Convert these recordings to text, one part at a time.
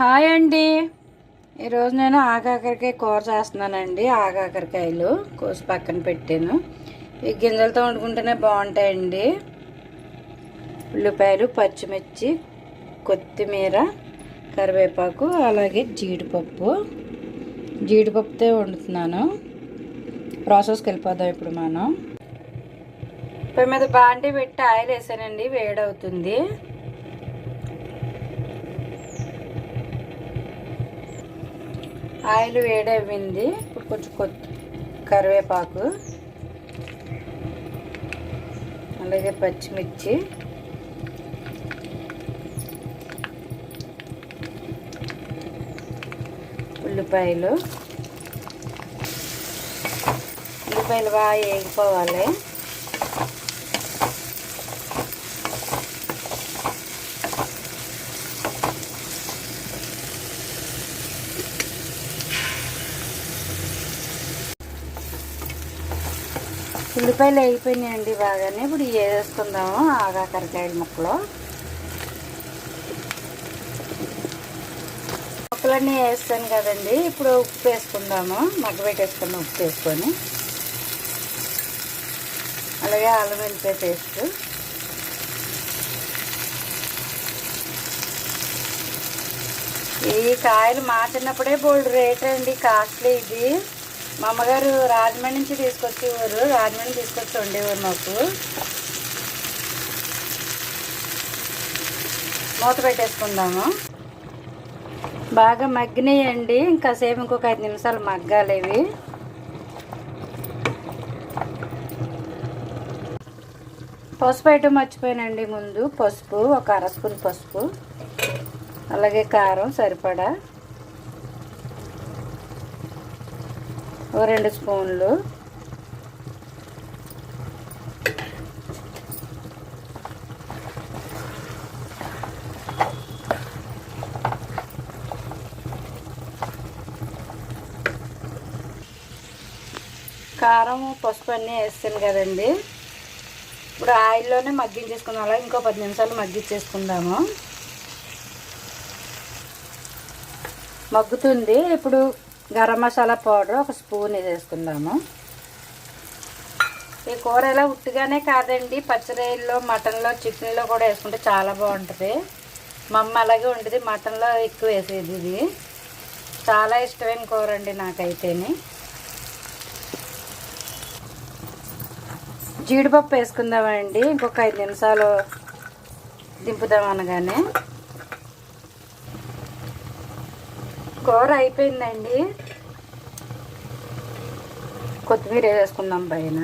Hi అండి. ఈరోజు నేను ఆకాకరకాయ కూర చేస్తున్నానండి. ఆకాకరకాయలు కోసి పక్కన పెట్టాను. ఈ గింజలతో వండుకుంటేనే బాగుంటాయండి. ఉల్లిపాయలు పచ్చిమిర్చి కొత్తిమీర కరివేపాకు అలాగే జీడిపప్పు. జీడిపప్పుతో వండుతున్నాను. ప్రాసెస్కి వెళ్ళిపోదాం ఇప్పుడు మనం. పొయ్యి మీద బాండి పెట్టి ఆయిల్ వేసానండి. వేడవుతుంది. ఆయిల్ వేడైంది ఇప్పుడు కొంచెం కొత్త కరివేపాకు. అలాగే పచ్చిమిర్చి. ఉల్లిపాయలు. ఉల్లిపాయలు బాగా వేగిపోవాలి. ఉల్లిపాయలు అయిపోయినాయండి బాగానే. ఇప్పుడు వేసుకుందాము ఆగాకరకాయల ముక్కలు. ముక్కలన్నీ వేస్తాను కదండి. ఇప్పుడు ఉప్పు వేసుకుందాము మగ్గబెట్టేసుకుందాం ఉప్పు వేసుకొని. అలాగే అల్లం వెల్లిపాయ పేస్ట్. ఈ కాయలు మా చిన్నప్పుడే బోల్డ్ రేట్ అండి కాస్ట్లీ ఇది. మా అమ్మగారు రాజమండ్రి నుంచి తీసుకొచ్చేవారు. రాజమండ్రి తీసుకొచ్చి ఉండేవారు మాకు. మూత పెట్టేసుకుందాము. బాగా మగ్గినాయండి. ఇంకాసేపు ఇంకొక ఐదు నిమిషాలు మగ్గాలి ఇవి. పసుపు ఐటమ్ మర్చిపోయానండి ముందు. పసుపు ఒక అర స్పూన్ పసుపు. అలాగే కారం సరిపడా. ఓ రెండు స్పూన్లు. కారం పసుపు అన్నీ వేస్తాను కదండి. ఇప్పుడు ఆయిల్లోనే మగ్గించేసుకుందాం. అలా ఇంకో పది నిమిషాలు మగ్గించేసుకుందాము. మగ్గుతుంది. ఇప్పుడు గరం మసాలా పౌడర్ ఒక స్పూన్ వేసుకుందాము ఈ కూర ఇలా ఉట్టిగానే కాదండి. పచ్చిరొయ్యల్లో మటన్లో చికెన్లో కూడా వేసుకుంటే చాలా బాగుంటుంది. మా అమ్మ అలాగే ఉంటుంది మటన్లో ఎక్కువ వేసేది ఇది. చాలా ఇష్టమైన కూర అండి నాకైతేని. జీడిపప్పు వేసుకుందామండి. ఇంకొక ఐదు నిమిషాలు దింపుదాం అనగానే. కూర అయిపోయిందండి. కొత్తిమీర వేసుకుందాం పైన.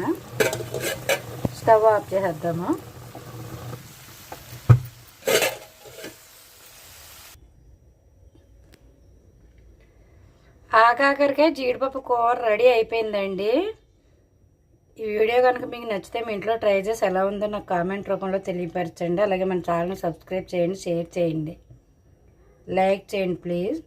స్టవ్ ఆఫ్ చేసేద్దాము. ఆకాకరికే జీడిపప్పు కూర రెడీ అయిపోయిందండి. ఈ వీడియో కనుక మీకు నచ్చితే మీ ఇంట్లో ట్రై చేసి ఎలా ఉందో నాకు కామెంట్ రూపంలో తెలియపరచండి. అలాగే మన ఛానల్ని సబ్స్క్రైబ్ చేయండి షేర్ చేయండి. లైక్ చేయండి ప్లీజ్.